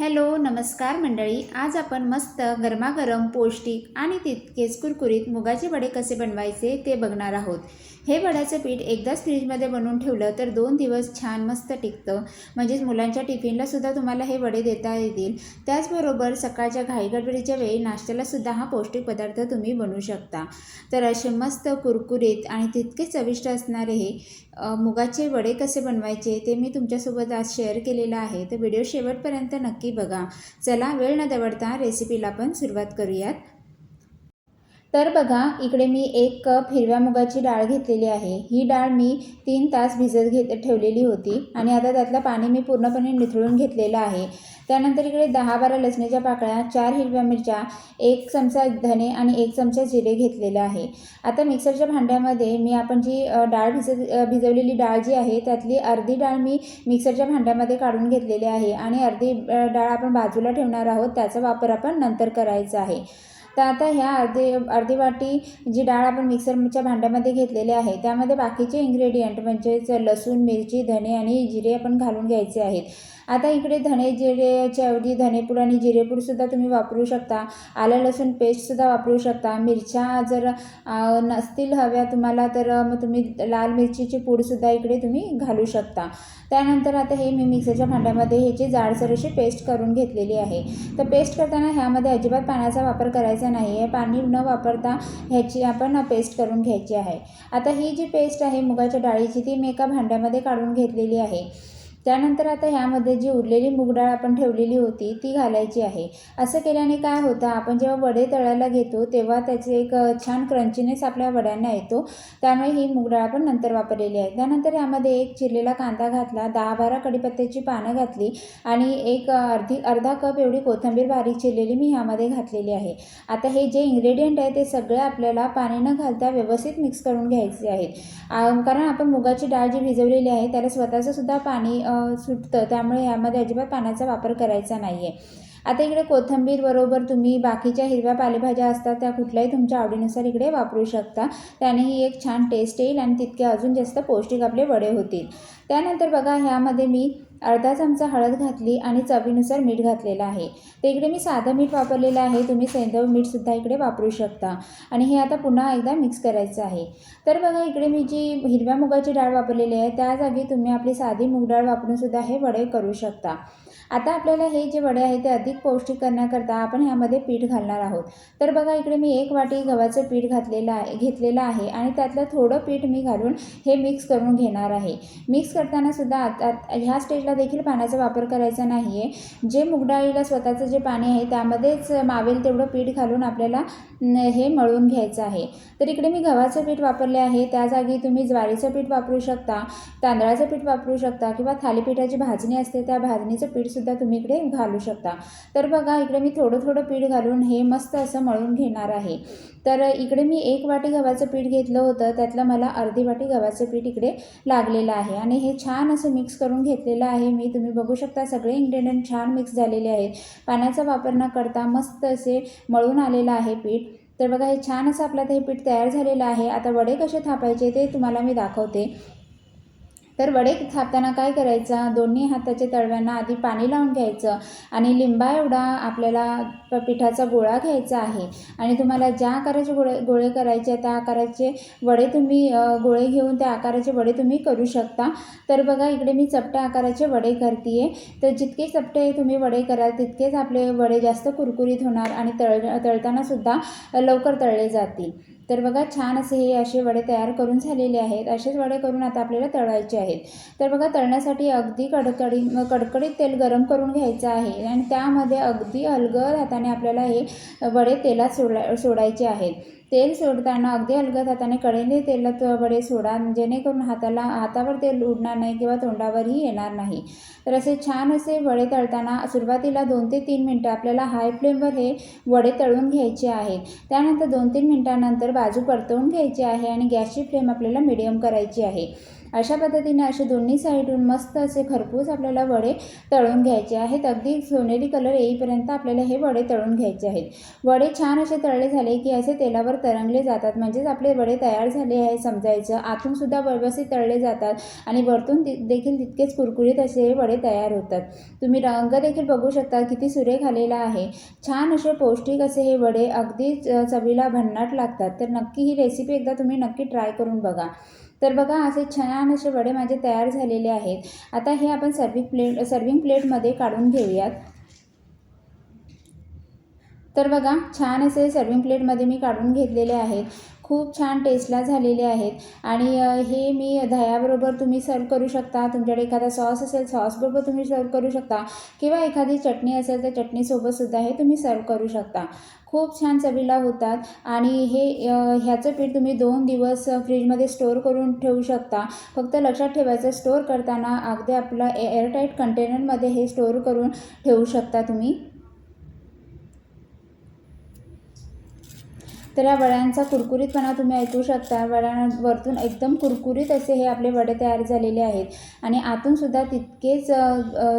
Hello नमस्कार मंडळी. आज आपण मस्त गरमागरम पौष्टिक आणि तितकेच कुरकुरीत मुगाचे वडे कसे बनवायचे ते बघणार आहोत. हे वड्याचं पीठ एकदाच फ्रीजमध्ये बनवून ठेवलं तर दोन दिवस छान मस्त टिकतं. म्हणजेच मुलांच्या टिफिनला सुद्धा तुम्हाला हे वडे देता येतील. त्याचबरोबर सकाळच्या घाईगडबडीच्या वेळी नाश्त्याला सुद्धा हा पौष्टिक पदार्थ तुम्ही बनवू शकता. तर असे मस्त कुरकुरीत आणि तितकेच चविष्ट असणारे हे मुगाचे वडे कसे बनवायचे ते मी तुमच्यासोबत आज शेअर केलेलं आहे. तर व्हिडिओ शेवटपर्यंत नक्की बघा. चला वेळ न दवडता रेसिपीला आपण सुरुवात करूयात. तर बघा इकडे मी एक कप हिरव्या मुगाची डाळ घेतलेली आहे. ही डाळ मी तीन तास भिजत घेत ठेवलेली होती आणि आता त्यातलं पाणी मी पूर्णपणे निथळून घेतलेलं आहे. त्यानंतर इकडे दहा बारा लसणीच्या पाकळ्या चार हिरव्या मिरच्या एक चमचा धने आणि एक चमचा जिरे घेतलेले आहे. आता मिक्सरच्या भांड्यामध्ये मी आपण जी डाळ भिजत भिजवलेली डाळ जी आहे त्यातली अर्धी डाळ मी मिक्सरच्या भांड्यामध्ये काढून घेतलेली आहे आणि अर्धी डाळ आपण बाजूला ठेवणार आहोत त्याचा वापर आपण नंतर करायचा आहे. तर आता ह्या अर्धी अर्धी वाटी जी डाळ आपण मिक्सरच्या भांड्यामध्ये घेतलेली आहे त्यामध्ये बाकीचे इन्ग्रेडियंट म्हणजेच लसूण मिरची धणे आणि जिरे आपण घालून घ्यायचे आहेत. आता इकडे धणे जिरेच्या ऐवजी धनेपूड आणि जिरेपूडसुद्धा तुम्ही वापरू शकता. आलं लसूण पेस्टसुद्धा वापरू शकता. मिरच्या जर नसतील हव्या तुम्हाला तर मग तुम्ही लाल मिरचीची पूडसुद्धा इकडे तुम्ही घालू शकता. त्यानंतर आता हे मी मिक्सरच्या भांड्यामध्ये ह्याची जाडसर अशी पेस्ट करून घेतलेली आहे. तर पेस्ट करताना ह्यामध्ये अजिबात पाण्याचा वापर करायचा नाही आहे पाणी न वापरता ह्याची आपण पेस्ट करून घ्यायची आहे. आता ही जी पेस्ट आहे मुगाच्या डाळीची ती मी एका भांड्यामध्ये काढून घेतलेली आहे. त्यानंतर आता ह्यामध्ये जी उरलेली मूगडाळ आपण ठेवलेली होती ती घालायची आहे. असं केल्याने काय होतं आपण जेव्हा वडे तळायला घेतो तेव्हा त्याचे एक छान क्रंचीनेस आपल्या वड्यांना येतो. त्यामुळे ही मूगडाळ आपण नंतर वापरलेली आहे. त्यानंतर यामध्ये एक चिरलेला कांदा घातला दहा बारा कडीपत्त्याची पानं घातली आणि एक अर्धी अर्धा कप एवढी कोथिंबीर बारीक चिरलेली मी ह्यामध्ये घातलेली आहे. आता हे जे इन्ग्रेडियंट आहे ते सगळे आपल्याला पाणी न घालता व्यवस्थित मिक्स करून घ्यायचे आहेत. कारण आपण मुगाची डाळ जी भिजवलेली आहे त्याला स्वतःचं सुद्धा पाणी सुटतं. त्यामुळे यामध्ये अजिबात पाण्याचा वापर करायचा नाही आहे आता इकडे कोथंबीर बरोबर तुम्ही बाकीच्या हिरव्या पालेभाज्या असतात त्या कुठल्याही तुमच्या आवडीनुसार इकडे वापरू शकता. त्यानेही एक छान टेस्ट येईल आणि तितके अजून जास्त पौष्टिक आपले वडे होतील. त्यानंतर बघा ह्यामध्ये मी अर्धा चमचा हळद घातली आणि चवीनुसार मीठ घातलेलं आहे. तर इकडे मी साधं मीठ वापरलेलं आहे तुम्ही सेंदव मीठसुद्धा इकडे वापरू शकता. आणि हे आता पुन्हा एकदा मिक्स करायचं आहे. तर बघा इकडे मी जी हिरव्या मुगाची डाळ वापरलेली आहे त्या जागी तुम्ही आपली साधी मूग डाळ वापरून सुद्धा हे वडे करू शकता. आता आपल्याला हे जे वडे आहे ते अधिक पौष्टिक करण्याकरता आपण ह्यामध्ये पीठ घालणार आहोत. तर बघा इकडे मी एक वाटी गव्हाचं पीठ घातलेलं आहे घेतलेलं आहे आणि त्यातलं थोडं पीठ मी घालून हे मिक्स करून घेणार आहे. मिक्स करताना सुद्धा आता ह्या स्टेजला देखील पाण्याचा वापर करायचा नाही आहे जे मुगडाळीला स्वतःचं जे पाणी आहे त्यामध्येच मावेल तेवढं पीठ घालून आपल्याला हे मळून घ्यायचं आहे. तर इकडे मी गव्हाचं पीठ वापरले आहे. त्या जागी तुम्ही ज्वारीचं पीठ वापरू शकता तांदळाचं पीठ वापरू शकता किंवा थालीपीठाची भाजणी असते त्या भाजणीचं पीठ सुद्धा तुम्ही इकडे घालू शकता. तर बघा इकडे मी थोडं थोडं पीठ घालून हे मस्त असं मळून घेणार आहे. तर इकडे मी एक वाटी गव्हाचं पीठ घेतलं होतं. त्यातलं मला अर्धी वाटी गव्हाचं पीठ इकडे लागलेलं आहे. आणि हे छान असं मिक्स करून घेतलेलं आहे मी. तुम्ही बघू शकता सगळे इन्ग्रेडियंट छान मिक्स झालेले आहेत. पाण्याचा वापर न करता मस्त असे मळून आलेलं आहे पीठ. तर बघा हे छान असं आपलं आता हे पीठ तयार झालेलं आहे. आता वडे कसे थापायचे ते तुम्हाला मी दाखवते. तर वडे थापताना काय करायचं? दोन्ही हाताच्या तळव्यांना आधी पाणी लावून घ्यायचं आणि लिंबा एवढा आपल्याला प- पिठाचा गोळा घ्यायचा आहे. आणि तुम्हाला ज्या आकाराचे गोळे गोळे करायचे त्या आकाराचे वडे तुम्ही गोळे घेऊन त्या आकाराचे वडे तुम्ही करू शकता. तर बघा इकडे मी चपट्या आकाराचे वडे करते तर जितके चपटे तुम्ही वडे कराल तितकेच आपले वडे जास्त कुरकुरीत होणार आणि तळ तळतानासुद्धा लवकर तळले जातील. तर बघा छान असे हे असे वडे तयार करून झालेले आहेत. असेच वडे करून आता आपल्याला तळायचे आहेत. तर बघा तळण्यासाठी अगदी कडकडी कडकडीत तेल गरम करून घ्यायचं आहे आणि त्यामध्ये अगदी अलगद हाताने आपल्याला हे वडे तेलात सोडा सोडायचे आहेत. तेल सोडताना अगदी हलकत हाताने कडेने तेलात वडे सोडा जेणेकरून हाताला हातावर तेल उडणार नाही किंवा तोंडावरही येणार नाही. तर असे छान असे वडे तळताना सुरुवातीला दोन ते तीन मिनटं आपल्याला हाय फ्लेमवर हे वडे तळून घ्यायचे आहेत त्यानंतर दोन तीन मिनटानंतर बाजू परतवून घ्यायची आहे आणि गॅसची फ्लेम आपल्याला मिडियम करायची आहे. अशा पद्धतीने असे दोन्ही साईडून मस्त असे खरपूस आपल्याला वडे तळून घ्यायचे आहेत. अगदी सोनेरी कलर येईपर्यंत आपल्याला हे वडे तळून घ्यायचे आहेत. वडे छान असे तळले झाले की असे तेलावर तरंगले जातात. म्हणजेच आपले वडे तयार झाले आहे समजायचं. आतून सुद्धा व्यवस्थित तळले जातात आणि वरतून ति- देखील तितकेच कुरकुरीत असे हे वडे तयार होतात. तुम्ही रंग देखील बघू शकता किती सुरेख आलेला आहे. छान असे पौष्टिक असे हे वडे अगदी च- चवीला भन्नाट लागतात. तर नक्की ही रेसिपी एकदा तुम्ही नक्की ट्राय करून बघा. तर बघा असे छान असे वडे माझे तयार झालेले आहेत. आता हे आपण सर्विंग प्लेट सर्विंग प्लेटमध्ये काढून घेऊयात. तर बघा छान असे सर्विंग प्लेटमध्ये मी काढून घेतलेले आहेत. खूप छान टेस्टला झालेले आहेत. आणि हे मी दह्याबरोबर तुम्ही सर्व करू शकता. तुमच्याकडे एखादा सॉस असेल सॉसबरोबर तुम्ही सर्व करू शकता. किंवा एखादी चटणी असेल तर चटणीसोबतसुद्धा हे तुम्ही सर्व करू शकता. खूप छान चवीला होतात. आणि हे ह्याचं पीठ तुम्ही दोन दिवस फ्रीजमध्ये स्टोअर करून ठेवू शकता. फक्त लक्षात ठेवायचं स्टोअर करताना अगदी आपलं एअरटाईट कंटेनरमध्ये हे स्टोअर करून ठेवू शकता तुम्ही. तर या वड्यांचा कुरकुरीतपणा तुम्ही ऐकू शकता. वड्यांवरतून एकदम कुरकुरीत असे हे आपले वडे तयार झालेले आहेत. आणि आतूनसुद्धा तितकेच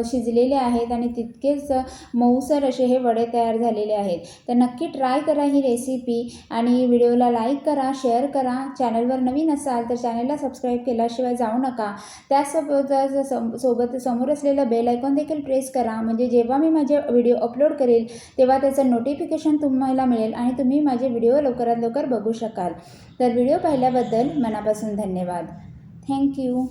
शिजलेले आहेत आणि तितकेच मऊसर असे हे वडे तयार झालेले आहेत. तर नक्की ट्राय करा ही रेसिपी आणि व्हिडिओला लाईक करा शेअर करा. चॅनलवर नवीन असाल तर चॅनलला सबस्क्राईब केल्याशिवाय जाऊ नका. त्यासोबत सम- सोबत समोर असलेलं बेल आयकॉन देखील प्रेस करा. म्हणजे जेव्हा मी माझे व्हिडिओ अपलोड करेल तेव्हा त्याचं नोटिफिकेशन तुम्हाला मिळेल आणि तुम्ही माझे व्हिडिओ लवकरात लवकर बघू शकाल. तर व्हिडिओ पाहिल्याबद्दल मनापासून धन्यवाद. थँक्यू